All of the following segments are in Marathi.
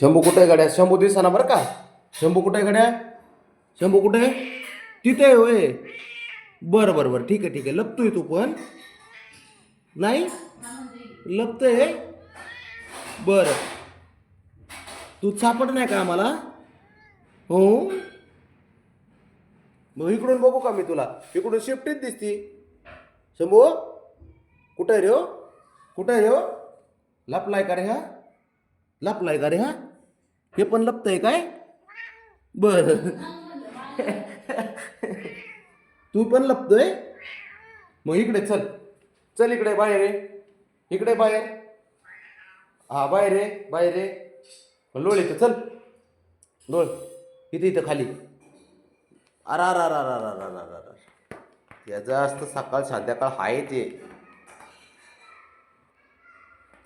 शंभू कुठे आहे गड्या? शंभू दिसा ना बरं का? शंभू कुठे आहे गड्या? शंभू कुठे आहे? तिथे आहे होय. बरं बरं बरं. ठीक आहे ठीक आहे. लपतोय तू पण. नाही? लपतोय बरं. तू सापड नाही का आम्हाला? हो? मग इकडून बघू का मी तुला? इकडून शिफ्टीत दिसती. शंभू? कुठं आहे रे हो? कुठं आहे रे हो? लपलाय का रे हा? लपलाय का रे हा? हे पण लपतंय काय? बर. तू पण लपतोय? मग इकडे चल. चल इकडे बाहेर रे इकडे बाहेर. हा बाहेर रे बाहेर रे लोळ इथं चल. लोळ. इथे इथं खाली. अरा रा रा रा रा रा रा याचा असतं सकाळ संध्याकाळ हाय ते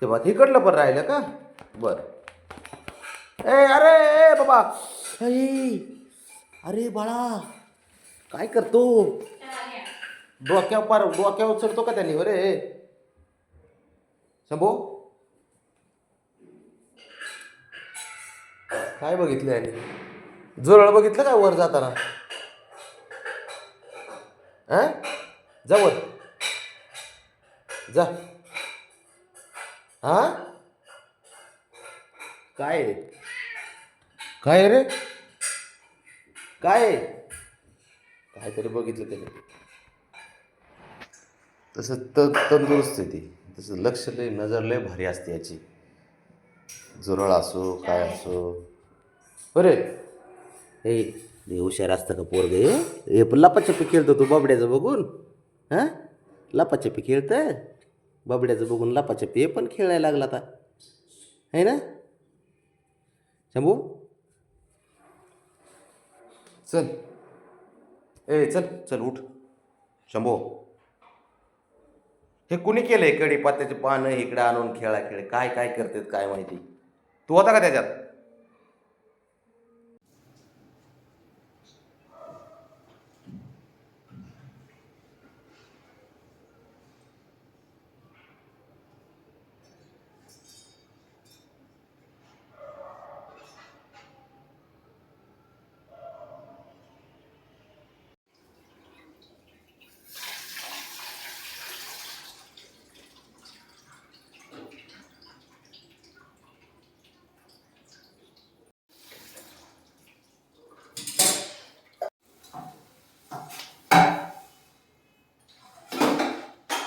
तेव्हा तिकडलं पण राहिलं का? बरं. ए अरे ए बाबा. ऐ, अरे बाळा काय करतो? डोक्यावर पार डोक्यावर चढतो का त्यांनी? अरे शंभो? काय बघितलं याने? जोरळ बघितलं काय वर जाताना? हा जा वर. जा. हा काय आहे काय रे? काय? काहीतरी बघितलं त्याने. तसं त तंदुरुस्त आहे ती. तसं लक्ष लय नजर लय भारी असते याची. जुरळ असो काय असो. बरे. हे लय हुशार असतं का पोरग हे? हे पण लपाछपी खेळतो तू बाबड्याचं बघून. हां? लपाछपी खेळतं बाबड्याचं बघून लपाछपी हे पण खेळायला लागला आता. आहे ना? शंभू? चल. ए चल चल उठ. शंभू. हे कुणी केलंय कडीपात्याचे पानं इकडे आणून खेळा खेळ काय काय करतात काय माहिती? तू होता का त्याच्यात?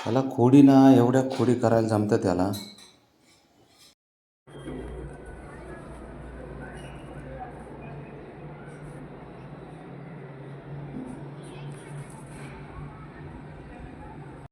त्याला खोडी ना एवढ्या खोडी करायला जमतं त्याला.